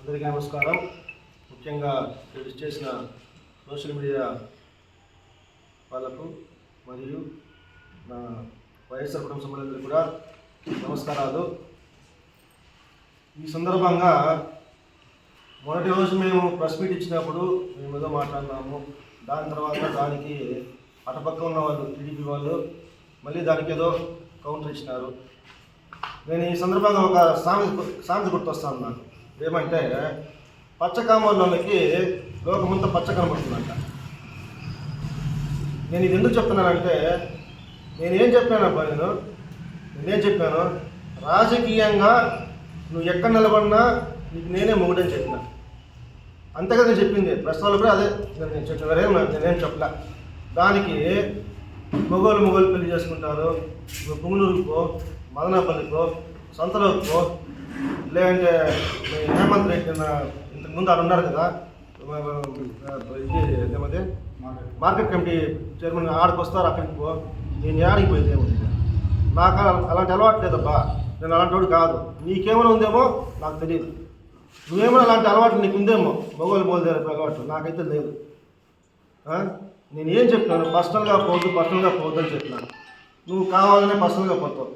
అందరికీ నమస్కారం. ముఖ్యంగా ఇక్కడ చేసిన సోషల్ మీడియా వాళ్ళకు మరియు నా వైఎస్ఆర్ కుటుంబ సభ్యులందరికీ కూడా నమస్కారాలు. ఈ సందర్భంగా మొదటి రోజు మేము ప్రెస్ మీట్ ఇచ్చినప్పుడు మేము ఏదో మాట్లాడినాము. దాని తర్వాత దానికి అటుపక్క ఉన్న వాళ్ళు టీడీపీ వాళ్ళు మళ్ళీ దానికి ఏదో కౌంటర్ ఇచ్చినారు. నేను ఈ సందర్భంగా ఒక సామెత సామెత గుర్తొస్తాను నాకు ఏమంటే పచ్చ కామర్లకి లోకమంతా పచ్చ కనబడుతుందంట. నేను ఇది ఎందుకు చెప్తున్నానంటే నేనేం చెప్పానబ్బా నేను? నేనేం చెప్పాను? రాజకీయంగా నువ్వు ఎక్కడ నిలబడినా నీకు నేనే మొగుడని చెప్పిన. అంతేగా నేను చెప్పింది ప్రస్తుతాలు కూడా అదే నేను చెప్పిన నాకు నేనేం చెప్పలే. దానికి మొగోలు మొగోలు పెళ్ళి చేసుకుంటారు. నువ్వు మదనాపల్లికో మదనపల్లికో సొంతలోకో లేదంటే హేమంత్ రెడ్డి ఇంతకు ముందు ఆడ ఉన్నారు కదా ఇది ఏమది మార్కెట్ కమిటీ చైర్మన్ ఆడికి వస్తారు అక్కడికి పో. నేను ఆడికి పోయింది ఏముంది నాకు. అలాంటి అలవాటు లేదబ్బా. నేను అలాంటి వాడు కాదు. నీకేమైనా ఉందేమో నాకు తెలియదు నువ్వేమైనా అలాంటి అలవాటు నీకు ఉందేమో మొగోలు బోల్దేరే అలవాటు నాకైతే లేదు. నేను ఏం చెప్పినాను? పర్సనల్గా పోవద్దు పర్సనల్గా పోవద్దు అని చెప్పినాను. నువ్వు కావాలనే పర్సనల్గా పోతావు.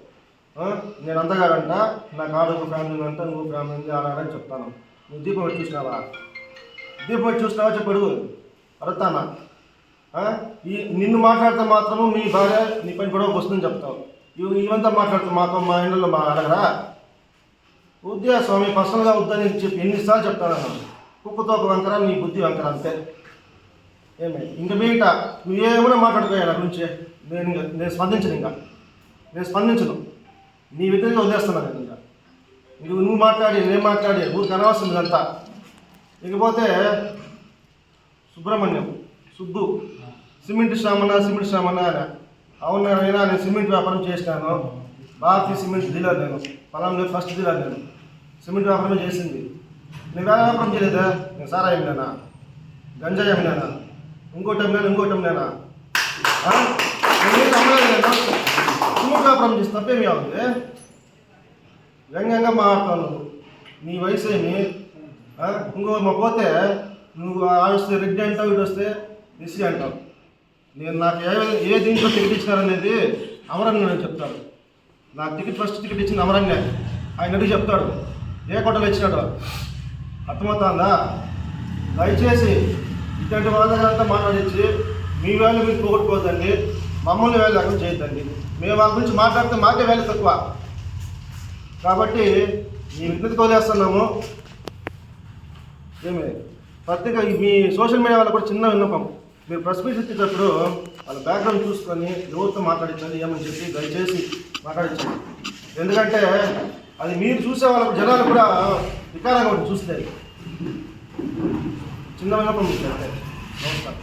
నేను అంతగాడంట నాకు ఆడ ఒక ఫ్యామిలీ అంట నువ్వు ఫ్యామిలీ ఉంది ఆడాడని చెప్తాను. నువ్వు దీపం పెట్టి చూసినావా? దీపం పెట్టి చూసినావా చెప్పడు అడుగుతానా? ఈ నిన్ను మాట్లాడితే మాత్రము మీ భార్య నీ పని గొడవకు వస్తుందని చెప్తావు. ఇవి ఇవంతా మాట్లాడుతూ మాకు మా ఇంట్లో మా అడగరా? ఉద్యా స్వామి పర్సనల్గా వద్దని చెప్పి ఎన్నిసార్లు చెప్తాను కుక్కతో ఒక వంకర నీ బుద్ధి వంకర అంతే. ఏమే? ఇంక మీట నువ్వేమైనా మాట్లాడుకోవాలి నా గురించి నేను నేను స్పందించను ఇంకా. నేను స్పందించను. నీ విధంగా వదిలేస్తున్నాను నేను ఇంకా ఇంక నువ్వు మాట్లాడి నేను మాట్లాడి ఊరికి అనవసరం ఇదంతా. ఇకపోతే సుబ్రహ్మణ్యం సుబ్బు సిమెంట్ శ్రామణ సిమెంట్ శ్రామణ అని. అవునా అయినా నేను సిమెంట్ వ్యాపారం చేసినాను. భారతీయ సిమెంట్ డీలర్ నేను. పొలంలో ఫస్ట్ డీలర్ నేను. సిమెంట్ వ్యాపారం చేసింది. నేను వేరే వ్యాపారం చేయలేదా? నేను సారా ఏమినానా? గంజా ఏమినానా? ఇంకోటి అమ్మినాను ఇంకోటి అమ్మినానా నేను అమ్మలేదు నేను సిమెంట్ చేసి తప్పేమి వ్యంగ్యంగా మాట్లాడతావు నువ్వు నీ వయసు ఏమి? ఇంకో మా పోతే నువ్వు ఆ వస్తే రెడ్డి అంటావు ఇటు వస్తే రిసి అంటావు. నేను నాకు ఏ ఏ దీంట్లో టికెట్ ఇచ్చినారనేది అమరంగా నేను చెప్తాను. నాకు టికెట్ ఫస్ట్ టికెట్ ఇచ్చింది అమరంగా. ఆయన అడిగి చెప్తాడు. ఏ కొట్టలు ఇచ్చినాడు. అర్థమవుతుందా? దయచేసి ఇటువంటి వాదనంతా మాట్లాడించి మీ వేలు మీరు పోగొట్టుకోవద్దండి. మమ్మల్ని వేలు అక్కడ చేయొద్దండి. మేము మా గురించి మాట్లాడితే మాకే వేలు తక్కువ. కాబట్టి మీ విజ్ఞతకి వదిలేస్తున్నాము ఏమి? ప్రత్యేక మీ సోషల్ మీడియా వాళ్ళకు కూడా చిన్న విన్నపం. మీరు ప్రెస్ మీట్ ఇచ్చేటప్పుడు వాళ్ళ బ్యాక్గ్రౌండ్ చూసుకొని ఎవరితో మాట్లాడించాలి ఏమని చెప్పి దయచేసి మాట్లాడించండి ఎందుకంటే అది మీరు చూసే వాళ్ళకు జనాలు కూడా వికారంగా ఉంటుంది చూస్తే చిన్న విన్నపం మీకు నమస్కారం.